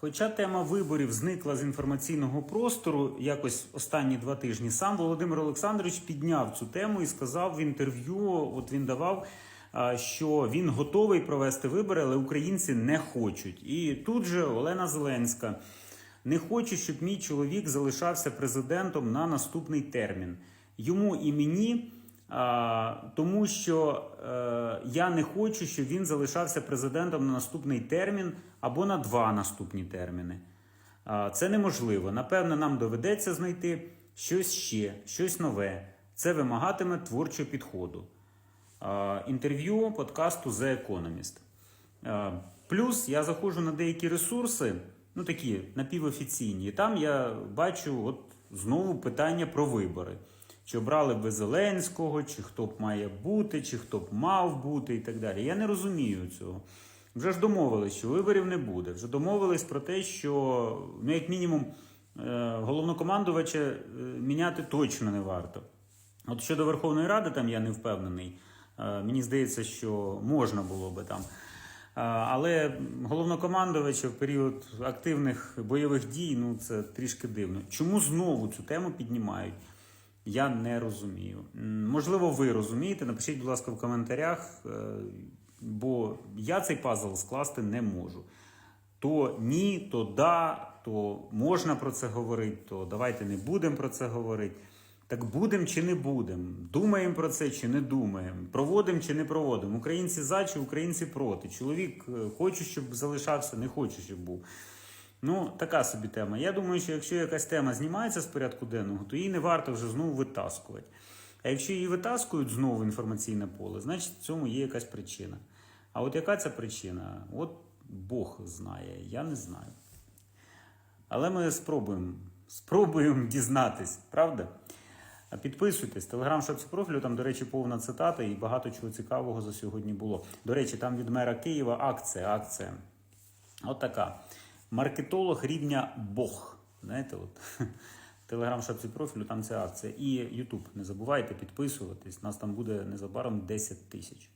Хоча тема виборів зникла з інформаційного простору якось останні два тижні, сам Володимир Олександрович підняв цю тему і сказав в інтерв'ю, от він давав, що він готовий провести вибори, але українці не хочуть. І тут же Олена Зеленська не хочу, щоб мій чоловік залишався президентом на наступний термін. Йому і мені. Тому що е, я не хочу, щоб він залишався президентом на наступний термін або на два наступні терміни. Це неможливо. Напевно, нам доведеться знайти щось ще, щось нове. Це вимагатиме творчого підходу. Інтерв'ю подкасту The Economist. Плюс я заходжу на деякі ресурси, ну такі напівофіційні, і там я бачу от знову питання про вибори. Чи обрали б ви Зеленського, чи хто б має бути, чи хто б мав бути, і так далі. Я не розумію цього. Вже ж домовились, що виборів не буде. Вже домовились про те, що, ну, як мінімум, е, головнокомандувача е, міняти точно не варто. От щодо Верховної Ради, там я не впевнений. Е, Мені здається, що можна було би там. Але головнокомандувача в період активних бойових дій ну це трішки дивно. Чому знову цю тему піднімають? Я не розумію. Можливо, ви розумієте. Напишіть, будь ласка, в коментарях, е, бо я цей пазл скласти не можу. То ні, то да, то можна про це говорити, то давайте не будемо про це говорити. Так будемо чи не будемо? Думаємо про це чи не думаємо? Проводимо чи не проводимо? Українці за чи українці проти? Чоловік е, хоче, щоб залишався, не хоче, щоб був. Ну, така собі тема. Я думаю, що якщо якась тема знімається з порядку денного, то її не варто вже знову витаскувати. А якщо її витаскують знову в інформаційне поле, значить в цьому є якась причина. А от яка ця причина? От Бог знає, я не знаю. Але ми спробуємо, спробуємо дізнатись, правда? Підписуйтесь, телеграм шапці профілю, там, до речі, повна цитата і багато чого цікавого за сьогодні було. До речі, там від мера Києва акція, акція. От така. Маркетолог рівня Бог. Знаєте, от. Телеграм шапці профілю, там ця акція. І Ютуб. Не забувайте підписуватись. Нас там буде незабаром 10 тисяч.